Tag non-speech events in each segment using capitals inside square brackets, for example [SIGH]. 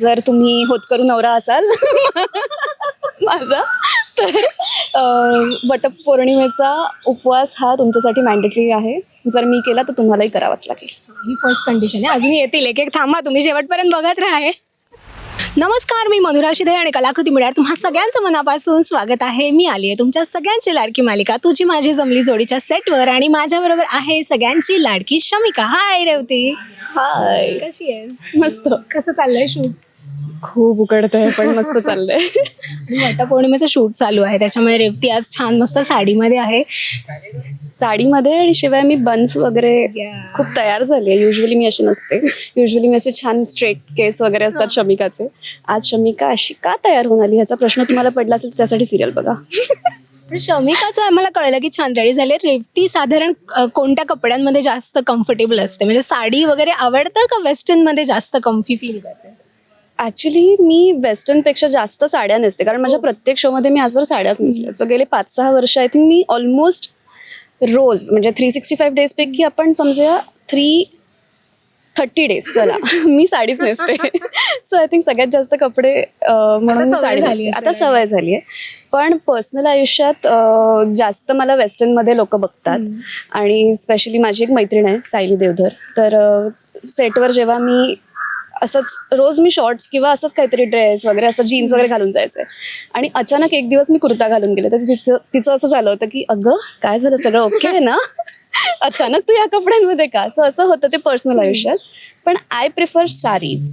जर तुम्ही होतकरू नवरा असाल [LAUGHS] माझा तर वटपौर्णिमेचा उपवास हा तुमच्यासाठी मॅन्डेटरी आहे. जर मी केला तर तुम्हालाही करावाच लागेल. ही फर्स्ट कंडिशन आहे. अजून येतील. एक एक थांबा. तुम्ही शेवटपर्यंत बघत राहा. हे. नमस्कार मी मधुरा शिधे आणि कलाकृती मिळार तुम्हा सगळ्यांचं मनापासून स्वागत आहे. मी आली आहे तुमच्या सगळ्यांची लाडकी मालिका. तुझी माझी जमली जोडीच्या सेटवर आणि माझ्याबरोबर आहे सगळ्यांची लाडकी शमिका. हाय रेवती. हाय कशी आहे मस्त. कसं चाललंय शूट? खूप उकडत आहे पण [LAUGHS] मस्त चाललंय. वटपौर्णिमेचं शूट चालू आहे त्याच्यामुळे रेवती आज छान मस्त साडीमध्ये आहे. साडीमध्ये आणि शिवाय मी बन्स वगैरे खूप तयार झाली आहे. युजली मी अशी नसते. युजली मी असे छान स्ट्रेट केस वगैरे असतात शमिकाचे. आज शमिका अशी का तयार होऊन आली? ह्याचा प्रश्न तुम्हाला पडला असेल तर त्यासाठी सिरियल बघा. [LAUGHS] पण शमिकाचं आम्हाला कळलं की छान रेडी झाले रेवती साधारण अ, कोणत्या कपड्यांमध्ये जास्त कम्फर्टेबल असते? म्हणजे साडी वगैरे आवडतं का वेस्टर्नमध्ये जास्त कम्फी फील करते? ऍक्च्युली मी वेस्टर्नपेक्षा जास्त साड्या नेसते. कारण माझ्या प्रत्येक शोमध्ये मी आजवर साड्याच नेसल्या सो गेले पाच सहा वर्ष आय थिंक मी ऑलमोस्ट रोज म्हणजे थ्री सिक्स्टी फाईव्ह डेजपैकी आपण समजूया थ्री थर्टी डेज चला. [LAUGHS] मी साडीच नेसते. सो आय थिंक सगळ्यात जास्त कपडे म्हणून मी साडी नेसते. आता सवय झाली आहे. पण पर्सनल आयुष्यात जास्त मला वेस्टर्नमध्ये लोक बघतात. आणि स्पेशली माझी एक मैत्रीण आहे सायली देवधर. तर सेटवर जेव्हा मी असंच रोज मी शॉर्ट्स किंवा असंच काहीतरी ड्रेस वगैरे असं जीन्स वगैरे घालून जायचंय आणि अचानक एक दिवस मी कुर्ता घालून गेले. तर तिचं तिचं असं झालं होतं की अगं काय झालं? सगळं ओके आहे ना? [LAUGHS] अचानक तू या कपड्यांमध्ये का? सो असं होतं ते पर्सनल आयुष्यात. पण आय प्रिफर सारीज.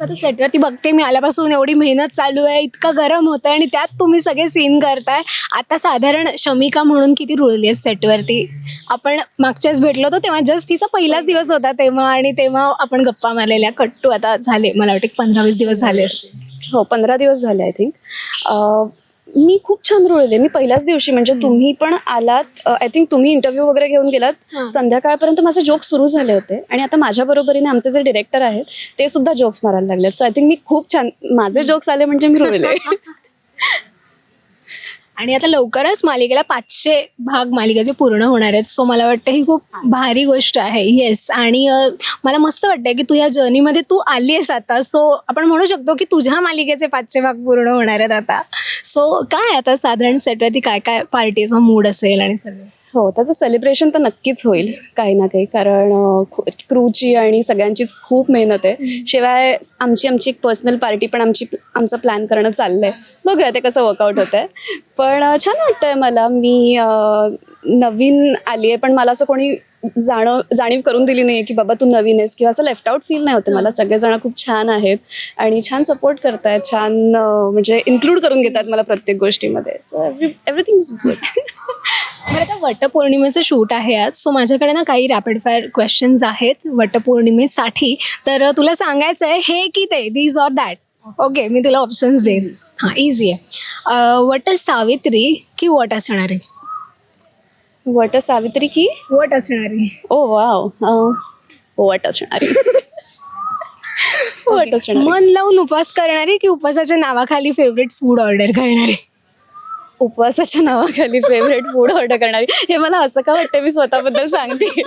आता सेटवरती बघते मी. आल्यापासून एवढी मेहनत चालू आहे इतकं गरम होत आहे आणि त्यात तुम्ही सगळे सीन करताय. आता साधारण शमिका म्हणून किती रुळली आहे सेटवरती आपण मागच्याच भेटलो होतो तेव्हा जस्ट तिचा पहिलाच दिवस होता तेव्हा आणि तेव्हा आपण गप्पा मारलेल्या. कट्टू आता झाले मला वाटते पंधरा वीस दिवस झाले हो पंधरा दिवस झाले आय थिंक मी खूप छान रुळले मी पहिल्याच दिवशी म्हणजे तुम्ही पण आलात. आय थिंक तुम्ही इंटरव्ह्यू वगैरे घेऊन गेलात. संध्याकाळपर्यंत माझे जोक्स सुरू झाले होते. आणि आता माझ्या बरोबरीने आमचे जे डिरेक्टर आहेत ते सुद्धा जोक्स मारायला लागलेत. सो आय थिंक मी खूप छान माझे जोक्स आले म्हणजे मी रुळले [LAUGHS] आणि आता लवकरच मालिकेला पाचशे भाग मालिकेचे पूर्ण होणार आहेत सो मला वाटतं ही खूप भारी गोष्ट आहे. येस आणि मला मस्त वाटतंय की तू या जर्नीमध्ये तू आली आहेस आता. सो आपण म्हणू शकतो की तुझ्या मालिकेचे पाचशे भाग पूर्ण होणार आहेत आता. सो काय आता साधारण सेटवरती काय काय पार्टीचा मूड असेल आणि सगळं? हो त्याचं सेलिब्रेशन तर नक्कीच होईल काही ना काही. कारण क्रूची आणि सगळ्यांचीच खूप मेहनत आहे. शिवाय आमची आमची एक पर्सनल पार्टी पण आमची आमचं प्लॅन करणं चाललंय. बघूया ते कसं वर्कआउट होत आहे पण छान वाटतंय मला. मी नवीन आली आहे पण मला असं कोणी जाणव जाणीव करून दिली नाही की बाबा तू नवीन आहेस किंवा असं लेफ्ट आउट फील नाही होतं मला. सगळेजण खूप छान आहेत आणि छान सपोर्ट करतायत छान म्हणजे इन्क्लूड करून घेतात मला प्रत्येक गोष्टीमध्ये. सो एव्हरीथिंग इज गुड बरं आता वटपौर्णिमेचं शूट आहे आज. सो माझ्याकडे ना काही रॅपिड फायर क्वेश्चन्स आहेत वटपौर्णिमेसाठी. तर तुला सांगायचं आहे हे की ते दीज ऑर दॅट ओके मी तुला ऑप्शन्स देईन. हां इझी आहे. वट सावित्री की वट आहे वट सावित्री की? वट असणारी. ओ वाव. अं, वट असणारी. वट असणारी. मन लावून उपवास करणारी की उपवासाच्या नावाखाली फेवरेट फूड ऑर्डर करणारी? उपवासाच्या नावाखाली फेवरेट फूड ऑर्डर करणारी. हे मला असं का वाटतं मी स्वतःबद्दल सांगते.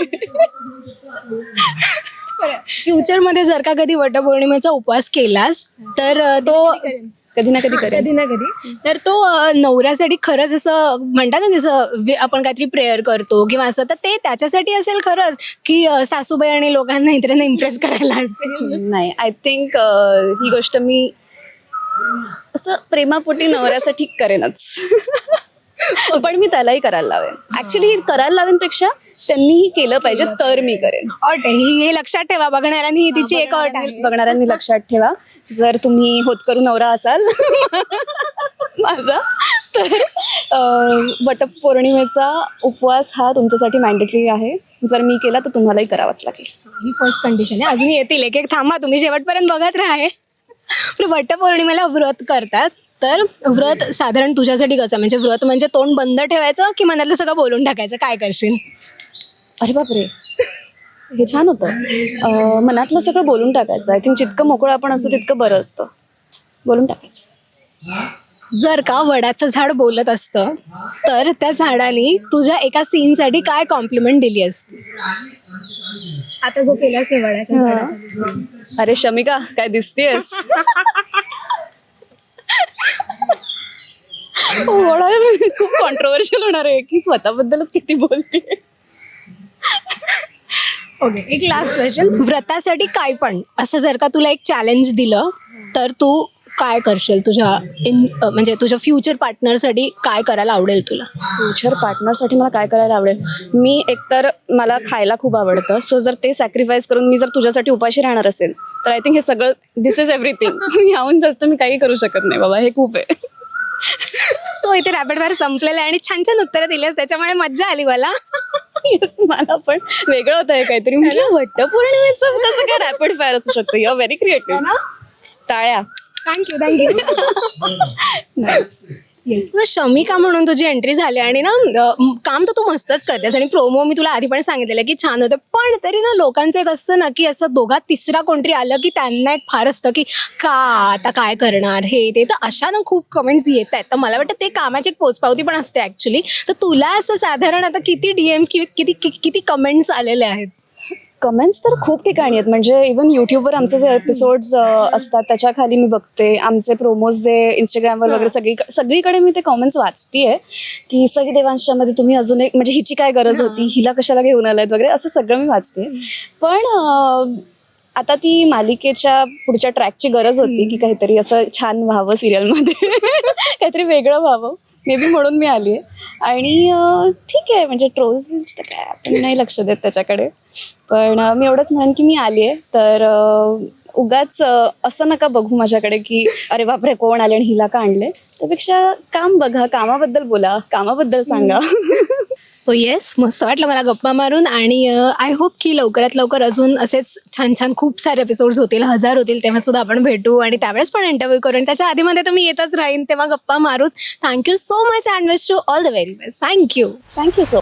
फ्युचरमध्ये जर का कधी वटपौर्णिमेचा उपवास केलास तर अं, तो कधी ना कधी कधी ना कधी. तर तो अं, नवऱ्यासाठी खरंच असं म्हणतात ना जसं वि- आपण काहीतरी प्रेयर करतो किंवा असं तर ते त्याच्यासाठी असेल खरंच की अं, सासूबाई आणि लोकांना इतरांना इम्प्रेस करायला असेल. नाही आय थिंक ही गोष्ट मी असं प्रेमापोटी नवऱ्यासाठी करेनच. [LAUGHS] पण मी त्यालाही करायला लावेन. ऍक्च्युली करायला लावेनपेक्षा त्यांनीही केलं पाहिजे तर मी करेन. अट आहे ही हे लक्षात ठेवा बघणाऱ्यांनी ही तिची एक अट आहे. बघणाऱ्यांनी लक्षात ठेवा. जर तुम्ही होतकरू नवरा असाल माझा तर वटपौर्णिमेचा उपवास हा तुमच्यासाठी मॅन्डेटरी आहे. जर मी केला तर तुम्हालाही करावाच लागेल. ही फर्स्ट कंडिशन आहे. अजून येतील. एक एक थांबा तुम्ही शेवटपर्यंत बघत राहा हे. पण वटपौर्णिमेला व्रत करतात तर व्रत साधारण तुझ्यासाठी कसं म्हणजे व्रत म्हणजे तोंड बंद ठेवायचं की मनातलं सगळं बोलून टाकायचं? काय करशील? अरे बापरे. हे छान होतं. अं, मनातलं सगळं बोलून टाकायचं. आय थिंक जितकं मोकळं आपण असतो तितकं बरं असतं. बोलून टाकायचं. जर का वडाचं झाड बोलत असतं तर त्या झाडाने तुझ्या एका सीनसाठी काय कॉम्प्लिमेंट दिली असती? आता जो केलास आहे वडाच्या झाडाचा. अरे शमिका काय दिसतेस खूप कॉन्ट्रोवर्शियल होणार आहे की स्वतःबद्दलच किती बोलते? ओके एक लास्ट क्वेश्चन व्रतासाठी काय पण असं जर का तुला एक चॅलेंज दिलं तर तू काय करशील? तुझ्या इन म्हणजे तुझ्या फ्युचर पार्टनरसाठी काय करायला आवडेल तुला? फ्युचर पार्टनरसाठी मला काय करायला आवडेल? मी एकतर मला खायला खूप आवडतं. सो जर ते सॅक्रिफाईस करून मी जर तुझ्यासाठी उपाशी राहणार असेल तर आय थिंक हे सगळं दिस इज एव्हरीथिंग याहून जास्त मी काही करू शकत नाही बाबा हे खूप आहे. सो इथे रॅपिड फायर संपलेलं आहे आणि छान छान उत्तरं दिली त्याच्यामुळे मज्जा आली मला. येस मला पण. वेगळं होतं हे काहीतरी. म्हटलं वट्ट पौर्णिमेचं कसं काय रॅपिड फायर असू शकतो? यू व्हेरी क्रिएटिव्ह टाळ्या. Thank you thank you nice Shamika म्हणून तुझी एंट्री झाली आणि ना काम तर तू मस्तच करतेस आणि प्रोमो मी तुला आधी पण सांगितलेलं की छान होतं. पण तरी ना लोकांचं एक असतं ना की असं दोघात तिसरा कोणतरी आलं की त्यांना एक फार असतं की का आता काय करणार हे ते. तर अशा ना खूप कमेंट्स येत आहेत. तर मला वाटतं ते कामाची एक पोचपावती पण असते ऍक्च्युली तर तुला असं साधारण आता किती डीएम्स किती किती कमेंट्स आलेले आहेत? कमेंट्स तर खूप ठिकाणी आहेत. म्हणजे इवन यूट्यूबवर आमचे जे एपिसोड्स असतात त्याच्याखाली मी बघते. आमचे प्रोमोज जे इंस्टाग्रामवर वगैरे सगळी सगळीकडे मी ते कमेंट्स वाचतीये की सगळी देवांशच्या मध्ये तुम्ही अजून एक म्हणजे हिची काय गरज होती? हिला कशाला घेऊन आलायत वगैरे? असं सगळं मी वाचते पण आता ती मालिकेच्या पुढच्या ट्रॅकची गरज होती की काहीतरी असं छान व्हावं सिरियलमध्ये [LAUGHS] काहीतरी वेगळं व्हावं. मे बी म्हणून मी आली आहे आणि ठीक आहे म्हणजे ट्रोल्स विल्स तर काय आपण नाही लक्ष देत त्याच्याकडे. पण मी एवढंच म्हणेन की मी आली आहे तर उगाच असं नका बघू माझ्याकडे की अरे बापरे कोण आले आणि हिला का आणले? त्यापेक्षा काम बघा कामाबद्दल बोला कामाबद्दल सांगा. सो येस मस्त वाटलं मला गप्पा मारून आणि uh, आय होप की लवकरात लवकर अजून असेच छान छान खूप सारे एपिसोड्स होतील हजार होतील तेव्हा सुद्धा आपण भेटू आणि त्यावेळेस पण इंटरव्ह्यू करू आणि त्याच्या आधीमध्ये तर मी येतच राहीन तेव्हा गप्पा मारूच. Thank you so much and wish to all the very best thank you thank you so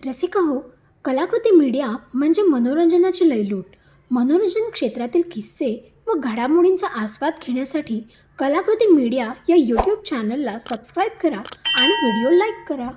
Rasika हो कलाकृती मीडिया म्हणजे मनोरंजनाची लयलूट. मनोरंजन क्षेत्रातील किस्से व घडामोडींचा आस्वाद घेण्यासाठी कलाकृती मीडिया या यूट्यूब चॅनलला सबस्क्राईब करा आणि व्हिडिओ लाईक करा.